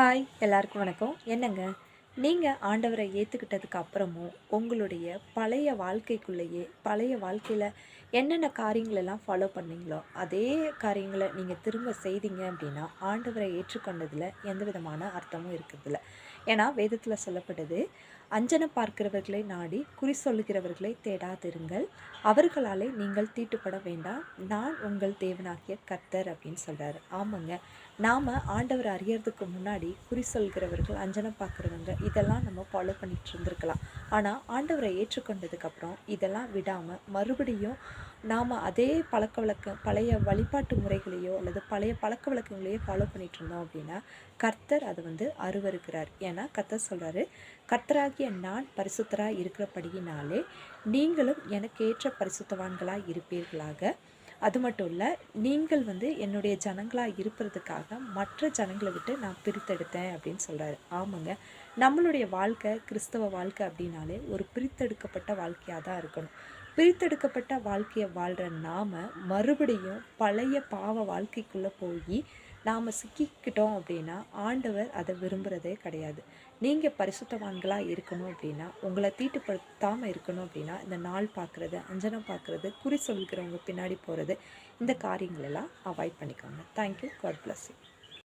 Hi எல்லாருக்கும் வணக்கம். என்னங்க? நீங்கள் ஆண்டவரை ஏற்றுக்கிட்டதுக்கு அப்புறமும் உங்களுடைய பழைய வாழ்க்கைக்குள்ளேயே பழைய வாழ்க்கையில் என்னென்ன காரியங்களெல்லாம் ஃபாலோ பண்ணீங்களோ அதே காரியங்களை நீங்கள் திரும்ப செய்தீங்க அப்படின்னா ஆண்டவரை ஏற்றுக்கொண்டதில் எந்த விதமான அர்த்தமும் இருக்கிறதில்ல. ஏன்னா வேதத்தில் சொல்லப்பட்டது அஞ்சன பார்க்கிறவர்களை நாடி குறி சொல்லுகிறவர்களை தேடாதிருங்கள். அவர்களாலே நீங்கள் தீட்டுப்பட வேண்டாம். நான் உங்கள் தேவனாகிய கர்த்தர் அப்படின்னு சொல்கிறாரு ஆமாங்க. நாம் ஆண்டவர் அறியறதுக்கு முன்னாடி குறி சொல்கிறவர்கள் அஞ்சனம் பார்க்குறவங்க இதெல்லாம் நம்ம ஃபாலோ பண்ணிகிட்டு இருந்திருக்கலாம். ஆனால் ஆண்டவரை ஏற்றுக்கொண்டதுக்கப்புறம் இதெல்லாம் விடாமல் மறுபடியும் நாம் அதே பழக்க வழக்க பழைய வழிபாட்டு முறைகளையோ அல்லது பழைய பழக்க வழக்கங்களையோ ஃபாலோ பண்ணிகிட்டு இருந்தோம் அப்படின்னா கர்த்தர் அதை வந்து அருவருக்கிறார். ஏன்னா கர்த்தர் சொல்கிறாரு கர்த்தராகிய நான் பரிசுத்தராக இருக்கிறபடியினாலே நீங்களும் எனக்கு ஏற்ற பரிசுத்தவான்களாக இருப்பீர்களாக. அது மட்டும் இல்லை நீங்கள் வந்து என்னுடைய ஜனங்களாக இருப்பதுக்காக மற்ற ஜனங்களை விட்டு நான் பிரித்தெடுத்தேன் அப்படின்னு சொல்கிறாரு ஆமாங்க. நம்மளுடைய வாழ்க்கை கிறிஸ்தவ வாழ்க்கை அப்படின்னாலே ஒரு பிரித்தெடுக்கப்பட்ட வாழ்க்கையாக தான் இருக்கணும். பிரித்தெடுக்கப்பட்ட வாழ்க்கையை வாழ்கிற நாம் மறுபடியும் பழைய பாவ வாழ்க்கைக்குள்ளே போய் நாம் சிக்கிக்கிட்டோம் அப்படின்னா ஆண்டவர் அதை விரும்புகிறதே கிடையாது. நீங்கள் பரிசுத்தவான்களாக இருக்கணும் அப்படின்னா உங்களை தீட்டுப்படுத்தாமல் இருக்கணும் அப்படின்னா இந்த நாள் பார்க்குறது அஞ்சனம் பார்க்குறது குறி சொல்கிறவங்க பின்னாடி போகிறது இந்த காரியங்களெல்லாம் அவாய்ட் பண்ணிக்கோங்க. Thank you God bless you